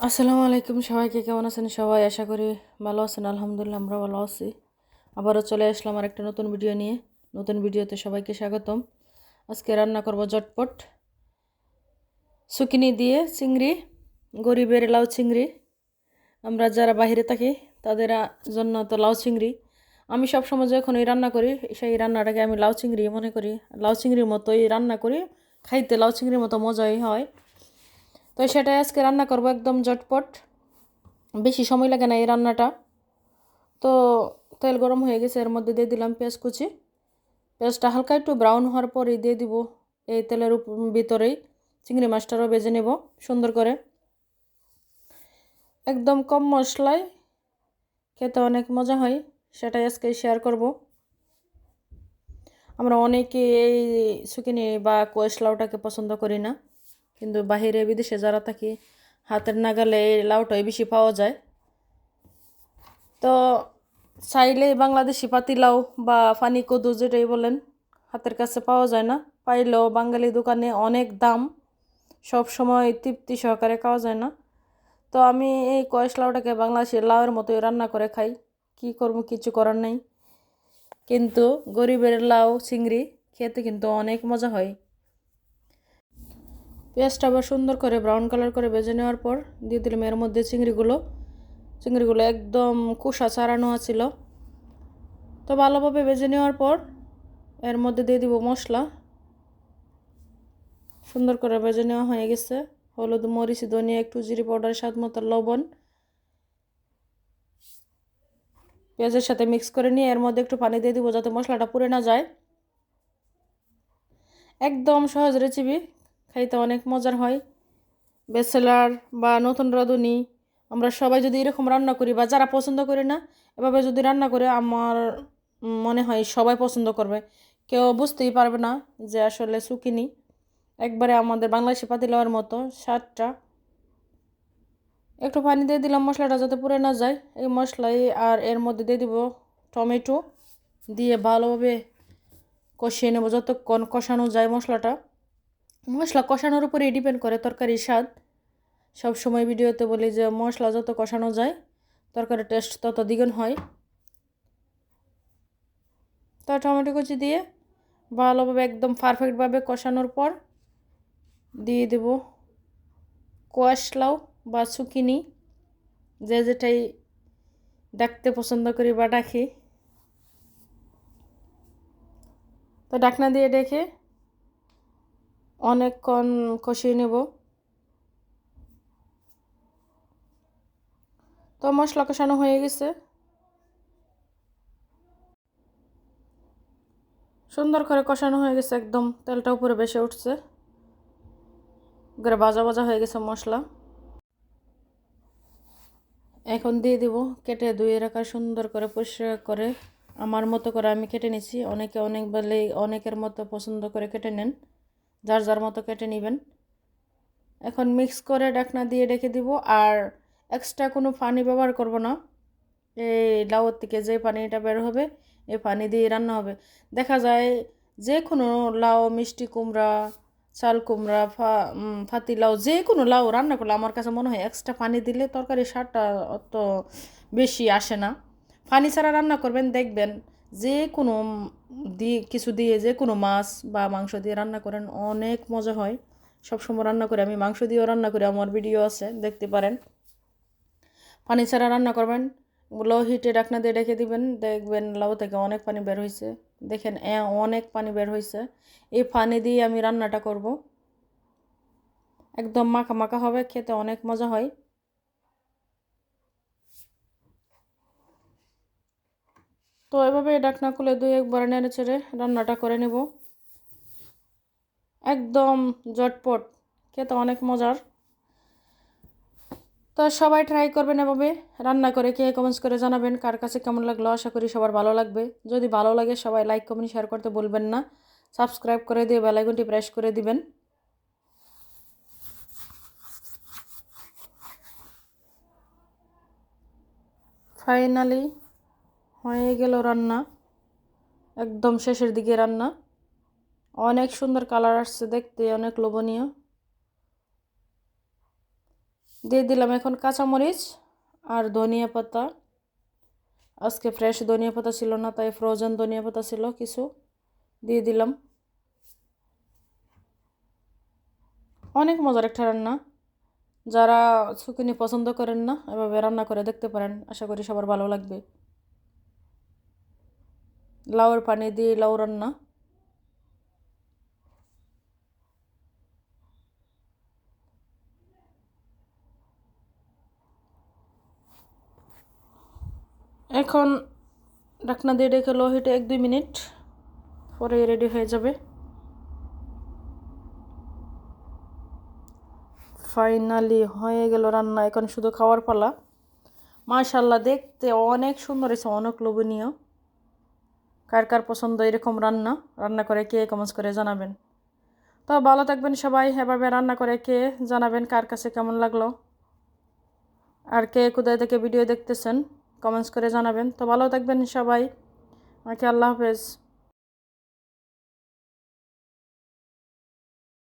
আসসালামু আলাইকুম, সবাইকে কেমন আছেন সবাই? আশা করি ভালো আছেন, আলহামদুলিল্লাহ আমরা ভালো আছি। আবারও চলে আসলাম আর একটা নতুন ভিডিও নিয়ে। নতুন ভিডিওতে সবাইকে স্বাগতম। আজকে রান্না করব জটপট সুকিনি দিয়ে চিংড়ি, গরিবের লাউ চিংড়ি। আমরা যারা বাইরে থাকি, তাদের জন্য তো লাউ চিংড়ি। আমি সব সময় যখন এই রান্না করি, সেই রান্নাটাকে আমি লাউ চিংড়ি মনে করি। লাউ চিংড়ির মতোই রান্না করি, খাইতে লাউ চিংড়ির মতো মজাই হয়। তো সেটাই আজকে রান্না করব একদম জটপট বেশি সময় লাগে না এই রান্নাটা। তো তেল গরম হয়ে গেছে, এর মধ্যে দিয়ে দিলাম পেঁয়াজ কুচি। পেঁয়াজটা হালকা একটু ব্রাউন হওয়ার পরেই দিয়ে দিব এই তেলের ভিতরেই। চিংড়ি মাছটারও বেজে নেব সুন্দর করে। একদম কম মশলায় খেতে অনেক মজা হয়, সেটাই আজকে শেয়ার করব। আমরা অনেকে এই সুকিনি বা কোয়েশ লাউটাকে পছন্দ করি না। কিন্তু বাহিরে বিদেশে যারা থাকি, হাতের নাগালে এই লাউটাই বেশি পাওয়া যায়। তো চাইলেই বাংলাদেশি পাতি লাউ বা ফানি কদু যেটাই বলেন, হাতের কাছে পাওয়া যায় না। পাইলেও বাঙালি দোকানে অনেক দাম, সব সময় তৃপ্তি সহকারে খাওয়া যায় না। তো আমি এই কয়েস লাউটাকে বাংলাদেশের লাউয়ের মতোই রান্না করে খাই, কি করব কিছু করার নেই। কিন্তু গরিবের লাউ, চিংড়ি খেতে কিন্তু অনেক মজা হয়। পেঁয়াজটা আবার সুন্দর করে ব্রাউন কালার করে ভেজে নেওয়ার পর দিয়ে দিলাম এর মধ্যে চিংড়িগুলো। চিংড়িগুলো একদম কুসা ছাড়ানো ছিল তো ভালোভাবে ভেজে নেওয়ার পর এর মধ্যে দিয়ে দিব মশলা। সুন্দর করে ভেজে নেওয়া হয়ে গেছে। হলুদ, মরিচ, ধনিয়া, একটু জিরি পাউডার, স্বাদ মতো লবণ। পেঁয়াজের সাথে মিক্স করে নিয়ে এর মধ্যে একটু পানি দিয়ে দিব যাতে মশলাটা পুড়ে না যায়। একদম সহজ রেসিপি খাইতে অনেক মজার হয়। বেসেলার বা নতুন রাঁধুনি আমরা সবাই যদি এরকম রান্না করি বা যারা পছন্দ করি না, এভাবে যদি রান্না করে আমার মনে হয় সবাই পছন্দ করবে। কেউ বুঝতেই পারবে না যে আসলে সুকিনি। একবারে আমাদের বাংলাদেশি পাতিলাওয়ার মতো স্বাদটা। একটু পানি দিয়ে দিলাম মশলাটা যাতে পুড়ে না যায়। এই মশলাই আর এর মধ্যে দিয়ে দিব টমেটো, দিয়ে ভালোভাবে কষিয়ে নেব যতক্ষণ কষানো যায় মশলাটা। মশলা কষানোর উপরেই ডিপেন্ড করে তরকারির স্বাদ। সব সময় ভিডিওতে বলি যে মশলা যত কষানো যায় তরকারির টেস্ট তত দ্বিগুণ হয়। তো টমেটো কুচি দিয়ে ভালোভাবে একদম পারফেক্টভাবে কষানোর পর দিয়ে দেব কোয়াশ লাউ বা সুকিনি যে যেটাই ডাকতে পছন্দ করি বা ডাকি। তো ডাকনা দিয়ে ডেকে অনেকক্ষণ কষিয়ে নেব। তো মশলা কষানো হয়ে গেছে। সুন্দর করে কষানো হয়ে গেছে একদম। তেলটা উপরে বেসে উঠছে। করে ভাজা ভাজা হয়ে গেছে মশলা। এখন দিয়ে দিব কেটে ধুয়ে রাখা, সুন্দর করে পরিষ্কার করে। আমার মতো করে আমি কেটে নিছি। অনেকে অনেক বলে অনেকের মতো পছন্দ করে কেটে নেন। যার যার মতো কেটে নেবেন। এখন মিক্স করে ডাকনা দিয়ে রেখে দিব, আর এক্সট্রা কোনো পানি ব্যবহার করব না। এই লাউর থেকে যে পানিটা বের হবে, এই পানি দিয়ে রান্না হবে। দেখা যায় যে কোনো লাউ, মিষ্টি কুমড়া, চাল কুমড়া ফাতি লাউ, যে কোনো লাউ রান্না করলে আমার কাছে মনে হয় এক্সট্রা পানি দিলে তরকারির স্বাদটা অত বেশি আসে না। পানি ছাড়া রান্না করবেন, দেখবেন যে কোনো দিয়ে কিছু দিয়ে যে কোনো মাছ বা মাংস দিয়ে রান্না করেন, অনেক মজা হয়। সবসময় রান্না করে, আমি মাংস দিয়েও রান্না করি, আমার ভিডিও আছে, দেখতে পারেন। পানি ছাড়া রান্না করবেন লো হিটে ডাকনা দিয়ে রেখে দিবেন, দেখবেন লাউ থেকে অনেক পানি বের হয়েছে দেখেন, এ অনেক পানি বের হয়েছে এই পানি দিয়ে আমি রান্নাটা করব। একদম মাখা মাখা হবে, খেতে অনেক মজা হয়। তো এভাবে ডাকনা খুলে দুই একবার নেড়ে ছেড়ে রান্নাটা করে নেব। একদম জটপট খেতে অনেক মজার। তো সবাই ট্রাই করবেন এভাবে রান্না করে কে কমেন্টস করে জানাবেন, কার কাছে কেমন লাগল আশা করি সবার ভালো লাগবে। যদি ভালো লাগে সবাই লাইক কমেন্ট শেয়ার করতে বলবেন না। সাবস্ক্রাইব করে দিয়ে বেলাইকনটি প্রেস করে দিবেন। ফাইনালি হয়ে গেল রান্না। একদম শেষের দিকে রান্না। অনেক সুন্দর কালার আসছে দেখতে, অনেক লোভনীয়। দিয়ে দিলাম এখন কাঁচামরিচ আর ধনিয়া পাতা। আজকে ফ্রেশ ধনিয়া পাতা ছিল না, তাই ফ্রোজেন ধনিয়া পাতা ছিল কিছু। দিয়ে দিলাম। অনেক মজার একটা রান্না। যারা শুকিনি পছন্দ করেন না, এভাবে রান্না করে দেখতে পারেন। আশা করি সবার ভালো লাগবে। লাউয়ের পানি দিয়ে লাউ রান্না। এখন ঢাকনা দিয়ে রেখে লো হিটে এক দুই মিনিট, পরে রেডি হয়ে যাবে। ফাইনালি হয়ে গেল রান্না, এখন শুধু খাওয়ার পালা। মাশাল্লাহ দেখতে অনেক সুন্দর হয়েছে, অনেক লোভনীয়। কার কার পছন্দ এরকম রান্না রান্না করে কে কমেন্টস করে জানাবেন। তো ভালো থাকবেন সবাই, এভাবে রান্না করে কে জানাবেন, কার কাছে কেমন লাগল? আর কে কোথায় থেকে ভিডিও দেখতেছেন কমেন্টস করে জানাবেন। তো ভালো থাকবেন সবাই আমাকে আল্লাহ হাফেজ।